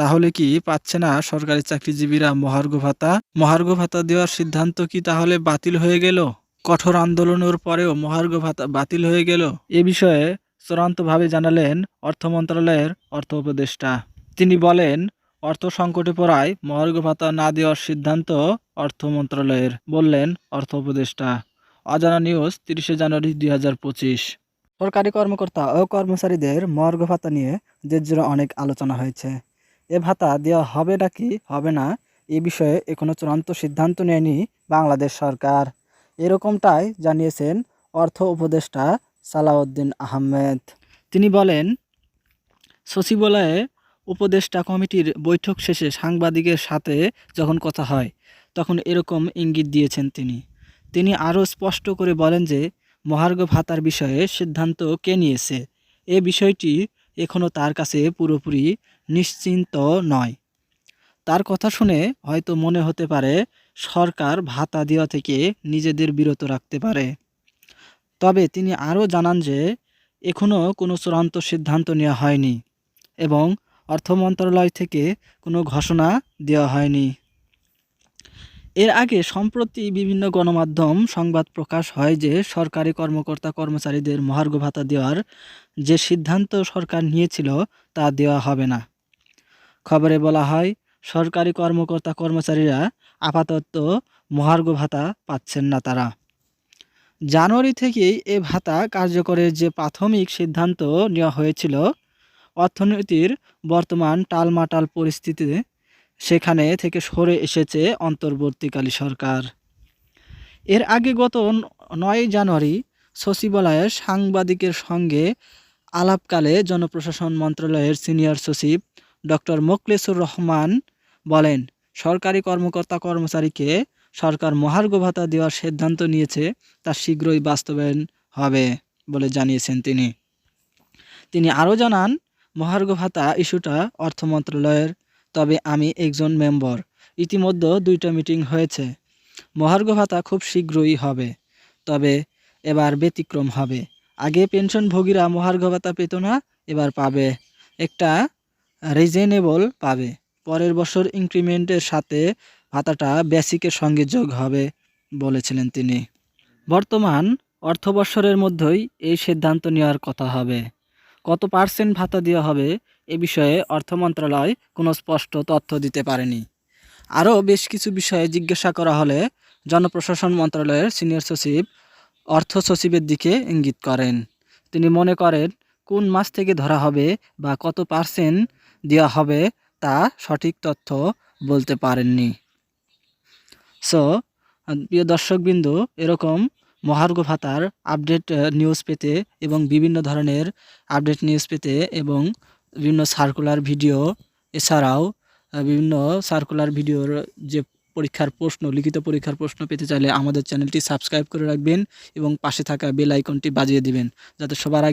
তাহলে কি পাচ্ছে না সরকারি চাকরিজীবীরা মহার্ঘ ভাতা? মহার্ঘ ভাতা দেওয়ার সিদ্ধান্ত কি তাহলে বাতিল হয়ে গেল? কঠোর আন্দোলনের পরেও মহার্ঘ ভাতা বাতিল হয়ে গেল? এ বিষয়ে চূড়ান্তভাবে জানালেন অর্থ মন্ত্রণালয়ের অর্থ উপদেষ্টা। তিনি বলেন, অর্থ সংকটে পড়ায় মহার্ঘ ভাতা না দেওয়ার সিদ্ধান্ত অর্থ মন্ত্রণালয়ের, বললেন অর্থ উপদেষ্টা। অজানা নিউজ তিরিশে জানুয়ারি দুই হাজার পঁচিশ। সরকারি কর্মকর্তা ও কর্মচারীদের মহার্ঘ ভাতা নিয়ে জুড়ে অনেক আলোচনা হয়েছে। এ ভাতা দেওয়া হবে নাকি? হবে না। এ বিষয়ে এখনও চূড়ান্ত সিদ্ধান্ত নেয়নি বাংলাদেশ সরকার। এরকমটাই জানিয়েছেন অর্থ উপদেষ্টা সালাউদ্দিন আহমেদ। তিনি বলেন, সচিবালয়ে উপদেষ্টা কমিটির বৈঠক শেষে সাংবাদিকের সাথে যখন কথা হয়, তখন এরকম ইঙ্গিত দিয়েছেন তিনি। তিনি আরও স্পষ্ট করে বলেন যে, মহার্ঘ ভাতার বিষয়ে সিদ্ধান্ত কে নিয়েছে? এ বিষয়টি এখনও তার কাছে পুরোপুরি নিশ্চিন্ত নয়। তার কথা শুনে হয়তো মনে হতে পারে, সরকার ভাতা দেওয়া থেকে নিজেদের বিরত রাখতে পারে। তবে তিনি আরও জানান যে এখনও কোনো চূড়ান্ত সিদ্ধান্ত নেওয়া হয়নি এবং অর্থ মন্ত্রণালয় থেকে কোনো ঘোষণা দেওয়া হয়নি। এর আগে সম্প্রতি বিভিন্ন গণমাধ্যম সংবাদ প্রকাশ হয় যে সরকারি কর্মকর্তা কর্মচারীদের মহার্ঘ ভাতা দেওয়ার যে সিদ্ধান্ত সরকার নিয়েছিল তা দেওয়া হবে না। খবরে বলা হয়, সরকারি কর্মকর্তা কর্মচারীরা আপাতত মহার্ঘ ভাতা পাচ্ছেন না তারা। জানুয়ারি থেকেই এ ভাতা কার্যকরের যে প্রাথমিক সিদ্ধান্ত নেওয়া হয়েছিল, অর্থনীতির বর্তমান টালমাটাল পরিস্থিতিতে সেখানে থেকে সরে এসেছে অন্তর্বর্তীকালী সরকার। এর আগে গত নয় জানুয়ারি সচিবালয়ের সাংবাদিকের সঙ্গে আলাপকালে জনপ্রশাসন মন্ত্রণালয়ের সিনিয়র সচিব ডক্টর মোকলেসুর রহমান বলেন, সরকারি কর্মকর্তা কর্মচারীকে সরকার মহার্ঘ ভাতা দেওয়ার সিদ্ধান্ত নিয়েছে, তা শীঘ্রই বাস্তবায়ন হবে বলে জানিয়েছেন তিনি। তিনি আরও জানান, মহার্ঘ ভাতা ইস্যুটা অর্থ মন্ত্রণালয়ের তবে আমি একজন মেম্বর। ইতিমধ্যে দুইটা মিটিং হয়েছে। মহার্ঘ ভাতা খুব শীঘ্রই হবে, তবে এবার ব্যতিক্রম হবে। আগে পেনশনভোগীরা মহার্ঘ ভাতা পেত না, এবার পাবে। একটা রিজনেবল পাবে। পরের বছর ইনক্রিমেন্টের সাথে ভাতাটা বেসিকের সঙ্গে যোগ হবে, বলেছিলেন তিনি। বর্তমান অর্থবৎসরের মধ্যেই এই সিদ্ধান্ত নেওয়ার কথা হবে। কত পার্সেন্ট ভাতা দেওয়া হবে এ বিষয়ে অর্থ মন্ত্রণালয় কোনো স্পষ্ট তথ্য দিতে পারেনি। আরও বেশ কিছু বিষয়ে জিজ্ঞাসা করা হলে জনপ্রশাসন মন্ত্রণালয়ের সিনিয়র সচিব, অর্থ সচিবের দিকে ইঙ্গিত করেন। তিনি মনে করেন, কোন মাস থেকে ধরা হবে বা কত পার্সেন্ট দেওয়া হবে তা সঠিক তথ্য বলতে পারেননি। সো, প্রিয় দর্শকবিন্দু, এরকম মহার্ঘ ভাতার আপডেট নিউজ পেতে এবং বিভিন্ন ধরনের আপডেট নিউজ পেতে এবং বিভিন্ন সার্কুলার ভিডিও এছাড়াও বিভিন্ন সার্কুলার ভিডিওর যে পরীক্ষার প্রশ্ন, লিখিত পরীক্ষার প্রশ্ন পেতে চাইলে আমাদের চ্যানেলটি সাবস্ক্রাইব করে রাখবেন এবং পাশে থাকা বেল আইকনটি বাজিয়ে দিবেন, যাতে সবার আগে